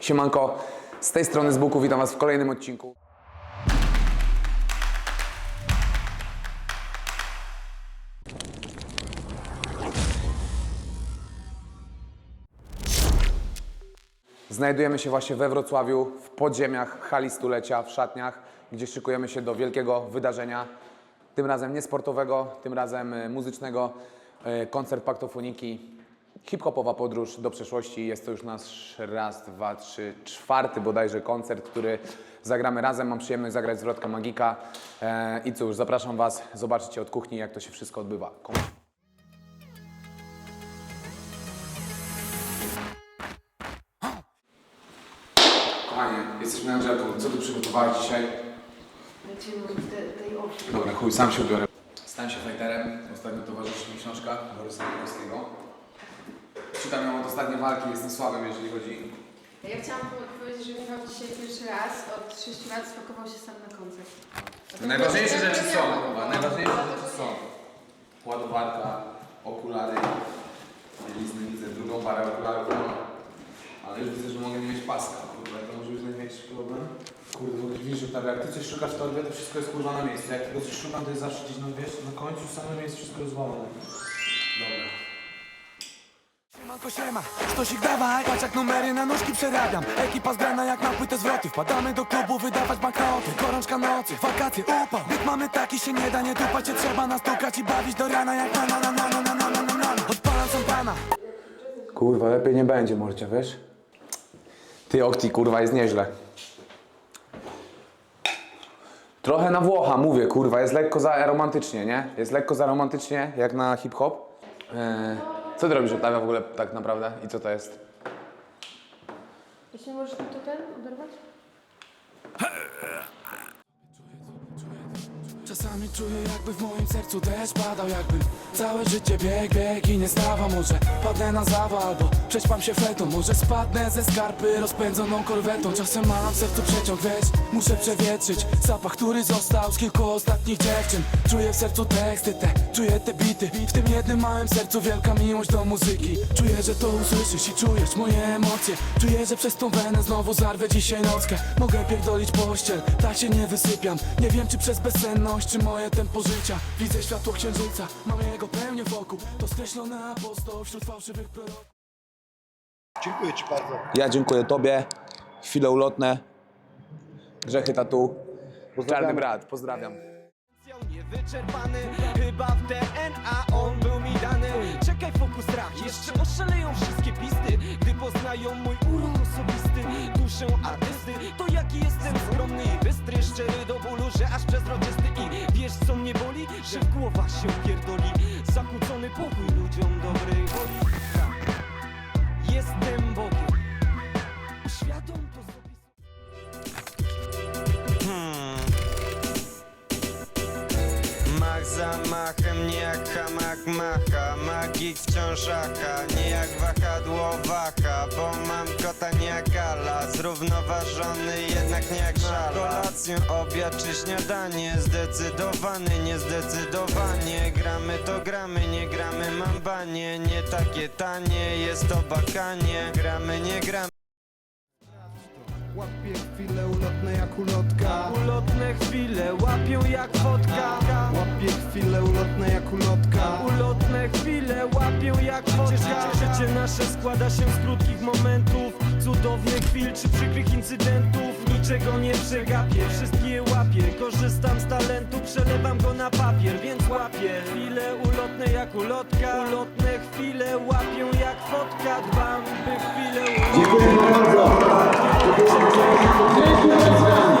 Siemanko, z tej strony z Buku witam Was w kolejnym odcinku. Znajdujemy się właśnie we Wrocławiu, w podziemiach hali stulecia, w szatniach, gdzie szykujemy się do wielkiego wydarzenia. Tym razem nie sportowego, tym razem e, muzycznego. E, Koncert Paktofoniki, hip-hopowa podróż do przeszłości. Jest to już nasz raz, dwa, trzy, czwarty bodajże koncert, który zagramy razem. Mam przyjemność zagrać z Wrodka Magika. E, I cóż, zapraszam Was, zobaczycie od kuchni, jak to się wszystko odbywa. Kom- Kochanie, jesteś menadżerką. Co tu przygotowałeś dzisiaj? Dobra, chuj, sam się ubiorę. Stałem się fighterem. Ostatnio towarzyszy mi książka Borysa Mikowskiego. Czytam ją od ostatniej walki, jestem słabym, jeżeli chodzi. Ja chciałam po- powiedzieć, że Michał dzisiaj pierwszy raz od 6 lat spakował się sam na koncert. Najważniejsze Ja rzeczy są, chyba. Najważniejsze rzeczy są. Ładowarka, okulary. Widzę, widzę drugą parę okularów mam. Ale już widzę, że mogę nie mieć paska. Kurwa, to może być największy problem. Kurde, bo widzisz, że tak, jak ty coś szukasz w torbie, to wszystko jest kurwa na miejscu. Jak tego coś szukam, to jest zawsze gdzieś, no wiesz, na końcu w samym miejscu wszystko jest złamane. Dobra. Siema, dawaj Patrz jak numery na nóżki przerabiam Ekipa zgrana jak na płytę zwroty Wpadamy do klubu wydawać banknoty Gorączka nocy, wakacje, upał Byt mamy taki się nie da, nie dupać się trzeba nastukać I bawić do rana jak na na na na na na na na na Odpalam szampana Kurwa, lepiej nie będzie, Morcia, wiesz? Ty, Okti, kurwa, jest nieźle. Trochę na Włocha, mówię, kurwa, jest lekko za romantycznie, nie? Jest lekko za romantycznie, jak na hip-hop. Eee, co ty robisz, Oktawia, w ogóle tak naprawdę? I co to jest? Jeśli możesz mi to ten oderwać? Czasami czuję jakby w moim sercu deszcz padał Jakby całe życie bieg, bieg i nie stawa Może padnę na zawał albo prześpam się fletą Może spadnę ze skarpy rozpędzoną korwetą. Czasem mam w sercu przeciąg, wiesz, muszę przewietrzyć. Zapach, który został z kilku ostatnich dziewczyn. Czuję w sercu teksty te, czuję te bity. W tym jednym małym sercu wielka miłość do muzyki. Czuję, że to usłyszysz i czujesz moje emocje. Czuję, że przez tą wenę znowu zarwę dzisiaj nockę. Mogę pierdolić pościel, tak się nie wysypiam. Nie wiem czy przez bezsenność, czy moje tempo życia Widzę światło księżyca, mam jego pełnię wokół To skreślony apostoł wśród fałszywych proroków Dziękuję Ci bardzo. Ja dziękuję Tobie. Chwile ulotne. Grzechy tatu. Czarny brat, pozdrawiam. Niewyczerpany, chyba w DNA on był mi dany Czekaj fokus strach, jeszcze oszaleją wszystkie pisty Gdy poznają mój urok osobisty Duszę artysty, to jaki jestem skromny i bystry Szczery do bólu, 是过法修。Mach za machem, nie jak hamak macha. Magik wciąż aka, nie jak wahadło waha Bo mam kota nie jak ala Zrównoważony jednak nie jak szala Kolację, obiad czy śniadanie? Zdecydowany, niezdecydowanie Gramy to gramy, nie gramy mam banie. Nie takie tanie, jest to bakanie. Gramy, nie gramy Łapię chwile ulotne jak ulotka. Ulotne chwile łapią jak wodka Łapię chwile ulotne jak ulotka. Ulotne chwile łapią jak wodka życie, nasze składa się z krótkich momentów. Cudownych chwil czy przykrych incydentów. Niczego nie przegapię, wszystkie łapię Korzystam z przelewam go na papier, więc łapię Chwile ulotne jak ulotka Ulotne chwile łapią jak fotka Dbam, by chwile ulotne Dziękuję bardzo. Dziękuję bardzo.